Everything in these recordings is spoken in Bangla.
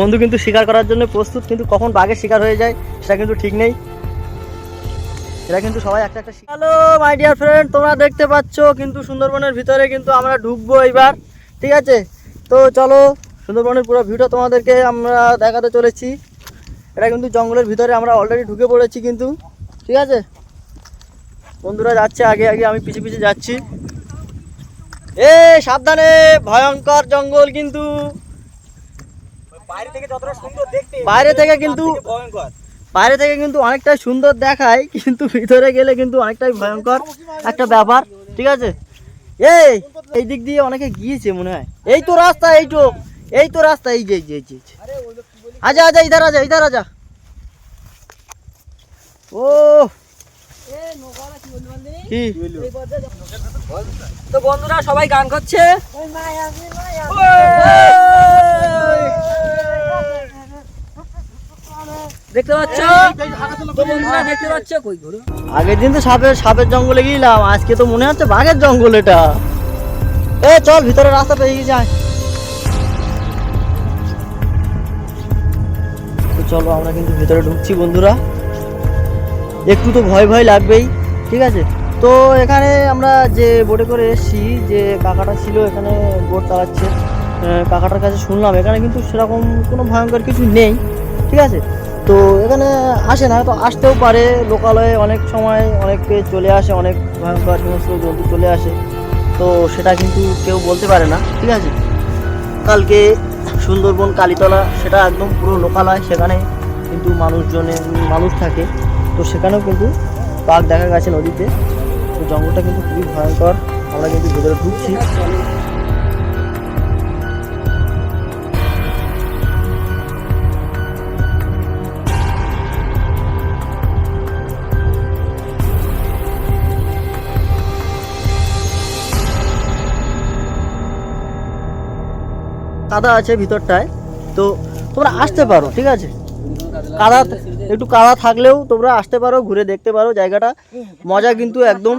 বন্ধু কিন্তু শিকার করার জন্য প্রস্তুত, কিন্তু কখন বাঘের শিকার হয়ে যায় সেটা কিন্তু ঠিক নেই। এরা কিন্তু সবাই একটা একটা হ্যালো মাই ডিয়ার ফ্রেন্ড তোমরা দেখতে পাচ্ছ কিন্তু সুন্দরবনের ভিতরে কিন্তু আমরা ঢুকবো এইবার, ঠিক আছে? তো চলো, সুন্দরবনের পুরো ভিডিও তোমাদেরকে আমরা দেখাতে চলেছি। এটা কিন্তু জঙ্গলের ভিতরে আমরা অলরেডি ঢুকে পড়েছি কিন্তু, ঠিক আছে? বন্ধুরা যাচ্ছে, আগে আগে আমি পিছে পিছে যাচ্ছি। এ, সাবধানে, ভয়ঙ্কর জঙ্গল কিন্তু। বাইরে থেকে যতটা সুন্দর দেখতে বাইরে থেকে কিন্তু ভয়ঙ্কর। বাইরে থেকে কিন্তু অনেকটাই সুন্দর দেখায় কিন্তু ভিতরে গেলে কিন্তু অনেকটাই ভয়ঙ্কর একটা ব্যাপার ঠিক আছে? এই এই দিক দিয়ে অনেকে গিয়েছে মনে হয়। এই তো রাস্তা এই তো এই তো রাস্তা এই যে এই যে এই যে। আজা আজা ইধার আজা ইধার আজা ও তো বন্ধুরা সবাই গান করছে। দেখতে পাচ্ছ? আগের দিন তো সাপের সাপের জঙ্গলে গিয়েছিলাম, আজকে তো মনে হচ্ছে বাঘের জঙ্গল এটা। এ, চল, ভিতরে রাস্তা পেয়ে যায় তো চলো, আমরা কিন্তু ভিতরে ঢুকছি বন্ধুরা। একটু তো ভয় ভয় লাগবেই, ঠিক আছে? তো এখানে আমরা যে বোটে করে এসেছি, যে কাকাটা ছিল, এখানে বোট চালাচ্ছে কাকাটার কাছে শুনলাম, এখানে কিন্তু সেরকম কোনো ভয়ঙ্কর কিছু নেই, ঠিক আছে? তো এখানে আসে না, তো আসতেও পারে। লোকালয়ে অনেক সময় অনেকে চলে আসে, অনেক ভয়ঙ্কর সমস্ত জন্তু চলে আসে। তো সেটা কিন্তু কেউ বলতে পারে না, ঠিক আছে? কালকে সুন্দরবন, কালীতলা, সেটা একদম পুরো লোকালয়, সেখানে কিন্তু মানুষজনে, মানুষ থাকে। তো সেখানেও কিন্তু বাঘ দেখা গেছে নদীতে। তো জঙ্গলটা কিন্তু খুবই ভয়ঙ্কর। আমরা কিন্তু ভেতরে ঢুকছি। কাদা আছে ভিতরটায়, তো তোমরা আসতে পারো, ঠিক আছে? কাদা একটু কাদা থাকলেও তোমরা আসতে পারো, ঘুরে দেখতে পারো জায়গাটা। মজা কিন্তু একদম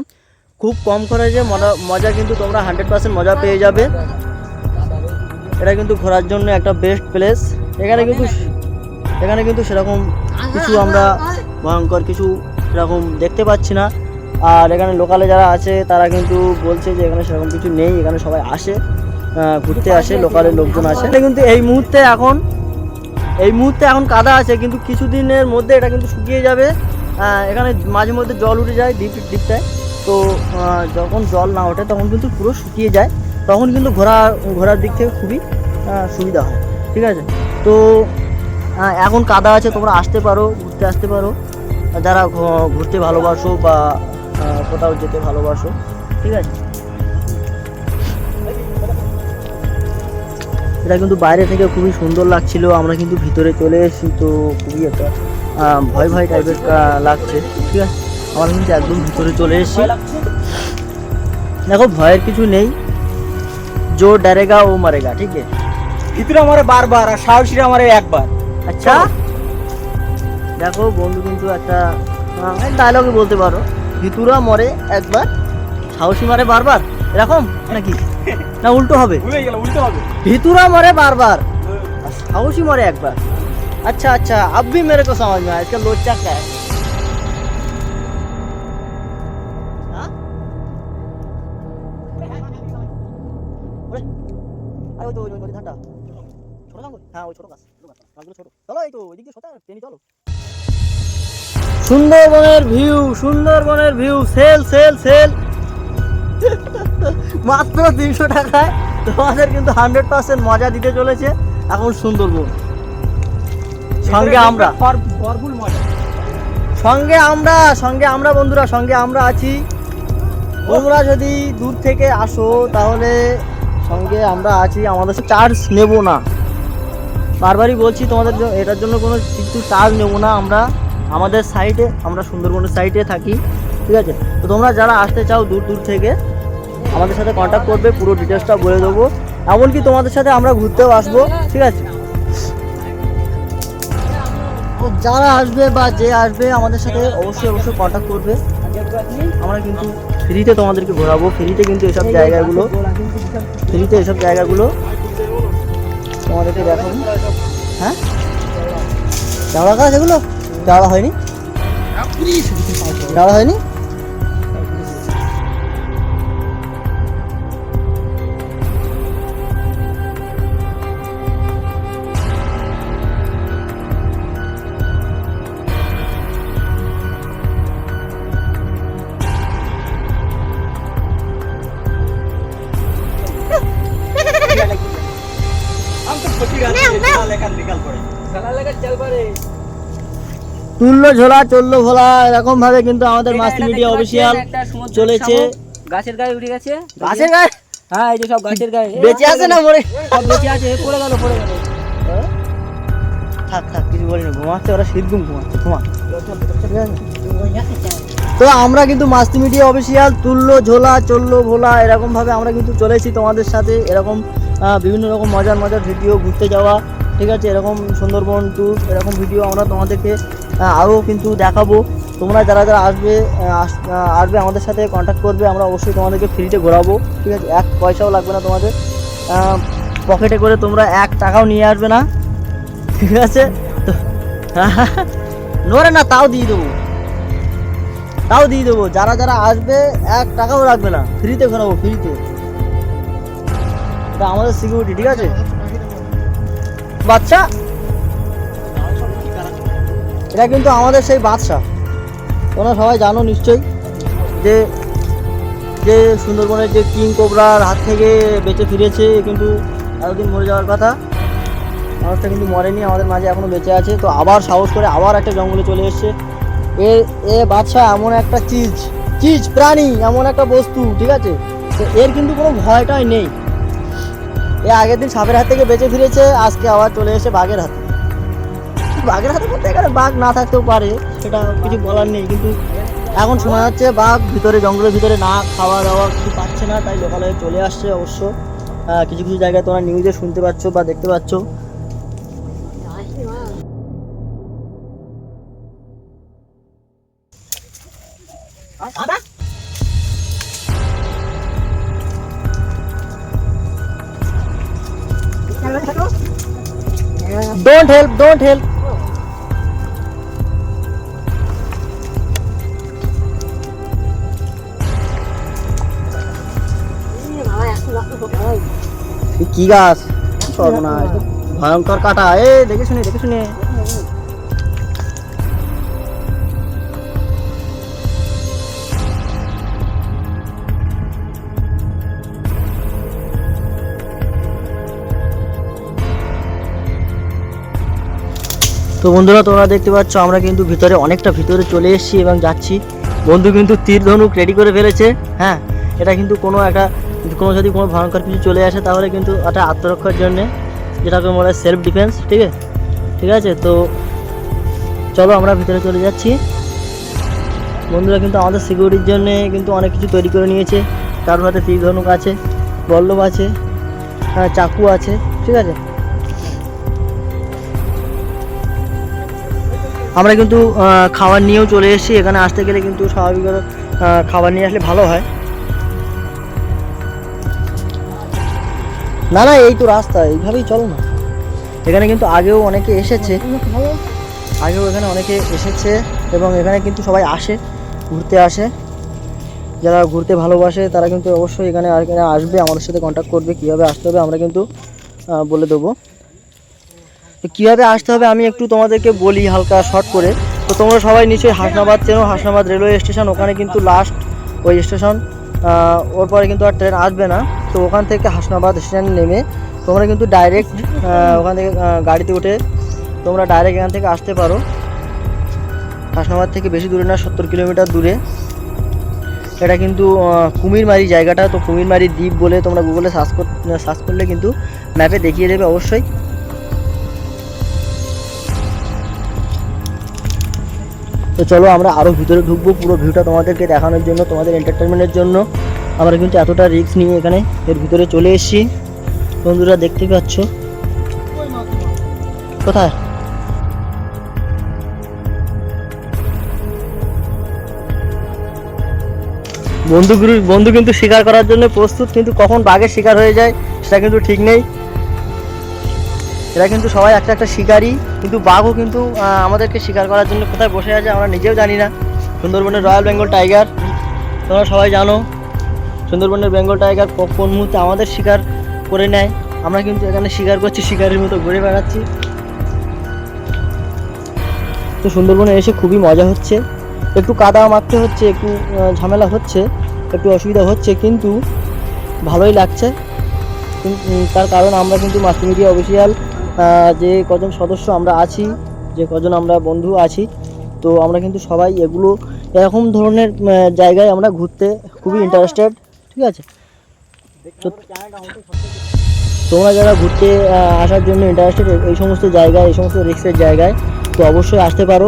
খুব কম খরচে, মজা মজা কিন্তু তোমরা হান্ড্রেড পার্সেন্ট মজা পেয়ে যাবে। এটা কিন্তু ঘোরার জন্য একটা বেস্ট প্লেস এখানে কিন্তু এখানে কিন্তু সেরকম কিছু আমরা ভয়ঙ্কর কিছু সেরকম দেখতে পাচ্ছি না। আর এখানে লোকালে যারা আছে, তারা কিন্তু বলছে যে এখানে সেরকম কিছু নেই, এখানে সবাই আসে। ঘুরতে আসে লোকালের লোকজন আসে। কিন্তু এই মুহূর্তে এখন, এই মুহূর্তে এখন কাদা আছে, কিন্তু কিছুদিনের মধ্যে এটা কিন্তু শুকিয়ে যাবে। এখানে মাঝে মধ্যে জল উঠে যায়, ডিপ ডিপটায় তো যখন জল না ওঠে, তখন কিন্তু পুরো শুকিয়ে যায়। তখন কিন্তু ঘোরা, ঘোরার দিক থেকে খুবই সুবিধা হয়। ঠিক আছে? তো এখন কাদা আছে, তোমরা আসতে পারো, ঘুরতে আসতে পারো। যারা ঘুরতে ভালোবাসো বা কোথাও যেতে ভালোবাসো। ঠিক আছে? এটা কিন্তু বাইরে থেকে খুবই সুন্দর লাগছিল। আমরা কিন্তু ভিতরে চলে এসেছি তো খুবই একটা ভয় ভয় টাইপের লাগছে ঠিক আছে? আমরা কিন্তু একদম ভিতরে চলে এসেছি। দেখো ভয়ের কিছু নেই। জো ডরেগা ও মারেগা ঠিক আছে? ভিতরে আমারে বারবার আর সাহসীরা আমারে একবার। আচ্ছা? দেখো বন্ধু কিন্তু একটা ডায়লগে বলতে পারো। ভিতুরা মরে একবার সাহসী মারে বারবার এরকম নাকি? না উল্টো হবে ভুলে গেল উল্টো হবে ভিতুরা मरे बार बार और साहसी मरे एक बार अच्छा अच्छा अब भी मेरे को समझ में आया इसका लोचा क्या है हाँ? ওরে, আরে ওই তো ওই ওই নদী ধারটা। ছোট জঙ্গল? হ্যাঁ, ওই ছোট গাছ, ছোট গাছ, গাছগুলো ছোট। চলো, এই তো, ওইদিক দিয়ে সোজা টেনে চলো। সুন্দরবনের ভিউ সুন্দরবনের ভিউ সেল সেল সেল মাত্র তিনশো টাকায়। তোমাদের কিন্তু হান্ড্রেড পার্সেন্ট মজা দিতে চলেছে। এখন সুন্দরবন। সঙ্গে আমরা। ভরপুর মজা। সঙ্গে আমরা সঙ্গে আমরা বন্ধুরা সঙ্গে আমরা আছি। তোমরা যদি দূর থেকে আসো তাহলে সঙ্গে আমরা আছি। আমাদের চার্জ নেব না। বারবারই বলছি তোমাদের এটার জন্য কোনো কিন্তু চার্জ নেব না। আমরা আমাদের সাইডে আমরা সুন্দরবনের সাইডে থাকি। ঠিক আছে? তো তোমরা যারা আসতে চাও দূর দূর থেকে, আমাদের সাথে কন্ট্যাক্ট করবে, পুরো ডিটেলসটা বলে দেবো। এমনকি তোমাদের সাথে আমরা ঘুরতেও আসব, ঠিক আছে? তো যারা আসবে বা যে আসবে, আমাদের সাথে অবশ্যই অবশ্যই কন্ট্যাক্ট করবে। আমরা কিন্তু ফ্রিতে তোমাদেরকে ঘোরাবো। ফ্রিতে কিন্তু এসব জায়গাগুলো ফ্রিতে এসব জায়গাগুলো তোমাদেরকে দেখাবো। হ্যাঁ? চাওড়া গাছ এগুলো চাওড়া হয়নি? চাওড়া হয়নি? তুললো ঝোলা চলল ভোলা এরকম ভাবে কিন্তু আমাদের মাস্তি মিডিয়া অফিসিয়াল চলেছে। গাছের গায়ে উঠে গেছে। গাছের গায়ে? হ্যাঁ এই যে সব গাছের গায়ে। বেঁচে আছে না মরে? সব বেঁচে আছে পড়ে গেল পড়ে গেল। থাক থাক কিছু বলি না ঘুমাচ্ছে ওরা শীতগুম ঘুমাচ্ছে ঘুমা। তো আমরা কিন্তু মাস্তি মিডিয়া অফিসিয়াল তুললো ঝোলা চলল ভোলা এরকম ভাবে আমরা কিন্তু চলেছি তোমাদের সাথে। এরকম বিভিন্ন রকম মজার মজার ভিডিও ঘুরতে যাওয়া ঠিক আছে? এরকম সুন্দরবন ট্যুর এরকম ভিডিও আমরা তোমাদেরকে আরও কিন্তু দেখাবো। তোমরা যারা যারা আসবে আস- আসবে আমাদের সাথে কন্ট্যাক্ট করবে, আমরা অবশ্যই তোমাদেরকে ফ্রিতে ঘোরাবো, ঠিক আছে? এক পয়সাও লাগবে না তোমাদের। পকেটে করে তোমরা এক টাকাও নিয়ে আসবে না, ঠিক আছে? নোরে না, তাও দিয়ে দেবো। তাও দিয়ে দেবো। যারা যারা আসবে, এক টাকাও রাখবে না। ফ্রিতে ঘোরাবো ফ্রিতে আমাদের সিকিউরিটি ঠিক আছে? বাচ্চা এটা কিন্তু আমাদের সেই বাদশা তোমরা সবাই জানো নিশ্চয়ই যে যে সুন্দরবনের যে কিং কোবরার হাত থেকে বেঁচে ফিরেছে, কিন্তু এতদিন মরে যাওয়ার কথা। মানুষটা কিন্তু মরেনি, আমাদের মাঝে এখনও বেঁচে আছে। তো আবার সাহস করে আবার একটা জঙ্গলে চলে এসছে। এ এ বাচ্চা এমন একটা চিজ চিজ প্রাণী, এমন একটা বস্তু, ঠিক আছে? তো এর কিন্তু কোনো ভয়টাই নেই। এ আগের দিন সাপের হাত থেকে বেঁচে ফিরেছে, আজকে আবার চলে এসে বাঘের হাতে। বাঘের হাতে বলতে গেলে বাঘ না থাকতেও পারে সেটা কিছু বলার নেই কিন্তু এখন শোনা যাচ্ছে বাঘ ভিতরে জঙ্গলের ভিতরে না খাওয়া দাওয়া কিছু পাচ্ছে না তাই লোকালয়ে চলে আসছে অবশ্য। কিছু কিছু জায়গায় তোমরা নিউজে শুনতে পাচ্ছ বা দেখতে পাচ্ছ। ডোন্ট হেল্প ডোন্ট হেল্প কি গাছ? সর্বনাশ। ভয়ঙ্কর কাটা। এ, দেখে শুনে দেখে শুনে। তো বন্ধুরা, তোমরা দেখতে পাচ্ছ, আমরা কিন্তু ভিতরে অনেকটা ভিতরে চলে এসেছি এবং যাচ্ছি। বন্ধু কিন্তু তীর ধনুক রেডি করে ফেলেছে। হ্যাঁ এটা কিন্তু কোনো একটা কোনো যদি কোনো ভয়ঙ্কর কিছু চলে আসে তাহলে কিন্তু এটা আত্মরক্ষার জন্যে যেটাকে বলে সেলফ ডিফেন্স ঠিক আছে? ঠিক আছে তো চলো আমরা ভিতরে চলে যাচ্ছি। বন্ধুরা কিন্তু আমাদের সিকিউরিটির জন্য কিন্তু অনেক কিছু তৈরি করে নিয়েছে। তার হাতে তীর ধনুক আছে বল্লভ আছে হ্যাঁ, চাকু আছে ঠিক আছে? আমরা কিন্তু খাবার নিয়েও চলে এসেছি। এখানে আসতে গেলে কিন্তু স্বাভাবিকভাবে খাবার নিয়ে আসলে ভালো হয়। না না, এই তো রাস্তা, এইভাবেই চলো না। এখানে কিন্তু আগেও অনেকে এসেছে। আগেও এখানে অনেকে এসেছে এবং এখানে কিন্তু সবাই আসে, ঘুরতে আসে। যারা ঘুরতে ভালোবাসে, তারা কিন্তু অবশ্যই এখানে আর এখানে আসবে, আমাদের সাথে কন্ট্যাক্ট করবে, কীভাবে আসতে হবে আমরা কিন্তু বলে দেবো। তো কীভাবে আসতে হবে আমি একটু তোমাদেরকে বলি হালকা শর্ট করে। তো তোমরা সবাই নিশ্চয়ই হাসনাবাদ চেনো, হাসনাবাদ রেলওয়ে স্টেশন ওখানে কিন্তু লাস্ট ওই স্টেশন ওর পরে কিন্তু আর ট্রেন আসবে না। তো ওখান থেকে হাসনাবাদ স্টেশন নেমে তোমরা কিন্তু ডাইরেক্ট ওখান থেকে গাড়িতে উঠে তোমরা ডাইরেক্ট এখান থেকে আসতে পারো। হাসনাবাদ থেকে বেশি দূরে না, সত্তর কিলোমিটার দূরে। এটা কিন্তু কুমিরমারি জায়গাটা। তো কুমিরমারি দ্বীপ বলে তোমরা গুগলে সার্চ সার্চ করলে কিন্তু ম্যাপে দেখিয়ে দেবে অবশ্যই। তো চলো আমরা আরও ভিতরে ঢুকবো, পুরো ভিউটা তোমাদেরকে দেখানোর জন্য, তোমাদের এন্টারটেনমেন্টের জন্য। আমরা কিন্তু এতটা রিস্ক নিয়ে এখানে এর ভিতরে চলে এসেছি। বন্ধুরা, দেখতে পাচ্ছ? কোথায়? বন্ধু বন্ধু কিন্তু শিকার করার জন্য প্রস্তুত, কিন্তু কখন বাঘের শিকার হয়ে যায়, সেটা কিন্তু ঠিক নেই। এরা কিন্তু সবাই একটা একটা শিকারী, কিন্তু বাঘও কিন্তু আমাদেরকে শিকার করার জন্য কোথায় বসে আছে আমরা নিজেও জানি না। সুন্দরবনের রয়্যাল বেঙ্গল টাইগার, তোমরা সবাই জানো, সুন্দরবনের বেঙ্গল টাইগার কোন মুহূর্তে আমাদের শিকার করে নেয়। আমরা কিন্তু এখানে শিকার করছি, শিকারের মতো ঘুরে বেড়াচ্ছি। তো সুন্দরবনে এসে খুবই মজা হচ্ছে। একটু কাদা মারতে হচ্ছে, একটু ঝামেলা হচ্ছে, একটু অসুবিধা হচ্ছে, কিন্তু ভালোই লাগছে। তার কারণ আমরা কিন্তু মাস্টার মিডিয়া অফিসিয়াল যে কজন সদস্য আমরা আছি, যে কজন আমরা বন্ধু আছি, তো আমরা কিন্তু সবাই এগুলো এরকম ধরনের জায়গায় আমরা ঘুরতে খুবই ইন্টারেস্টেড ঠিক আছে? তোমরা যারা ঘুরতে আসার জন্য ইন্টারেস্টেড এই সমস্ত জায়গায়, এই সমস্ত রিক্সের জায়গায়, তো অবশ্যই আসতে পারো।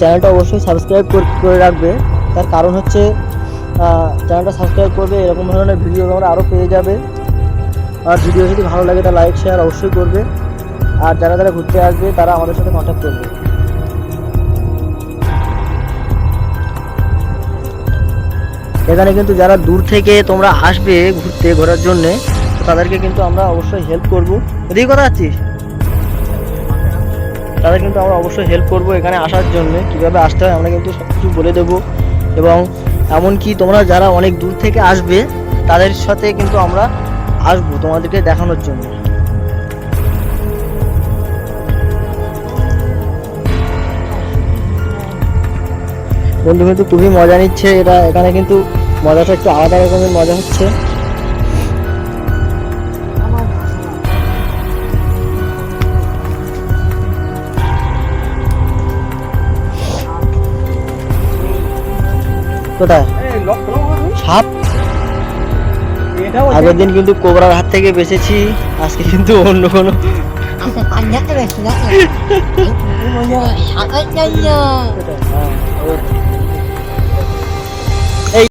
চ্যানেলটা অবশ্যই সাবস্ক্রাইব করে রাখবে। তার কারণ হচ্ছে চ্যানেলটা সাবস্ক্রাইব করবে, এরকম ধরনের ভিডিও তোমরা আরও পেয়ে যাবে। আর ভিডিও যদি ভালো লাগে, তা লাইক শেয়ার অবশ্যই করবে। আর যারা যারা ঘুরতে আসবে, তারা আমাদের সাথে কন্ট্যাক্ট করবে। এখানে কিন্তু যারা দূর থেকে তোমরা আসবে ঘুরতে, ঘোরার জন্যে, তাদেরকে কিন্তু আমরা অবশ্যই হেল্প করব। এদিকে কথা আছিস তাদের কিন্তু আমরা অবশ্যই হেল্প করব এখানে আসার জন্য। কীভাবে আসতে হয়, আমরা কিন্তু সব কিছু বলে দেবো। এবং এমনকি তোমরা যারা অনেক দূর থেকে আসবে, তাদের সাথে কিন্তু আমরা আসব তোমাদেরকে দেখানোর জন্য। বন্ধু কিন্তু খুবই মজা নিচ্ছে। এটা এখানে কিন্তু মজাটা একটু আলাদা রকমের মজা হচ্ছে। কোথায়? সাপ? আগের দিন কিন্তু কোবরার হাত থেকে বেঁচেছি আজকে কিন্তু অন্য কোনো nhắc cái này, nhắc này. Anh nhắc cái này. হ্যাঁ, ও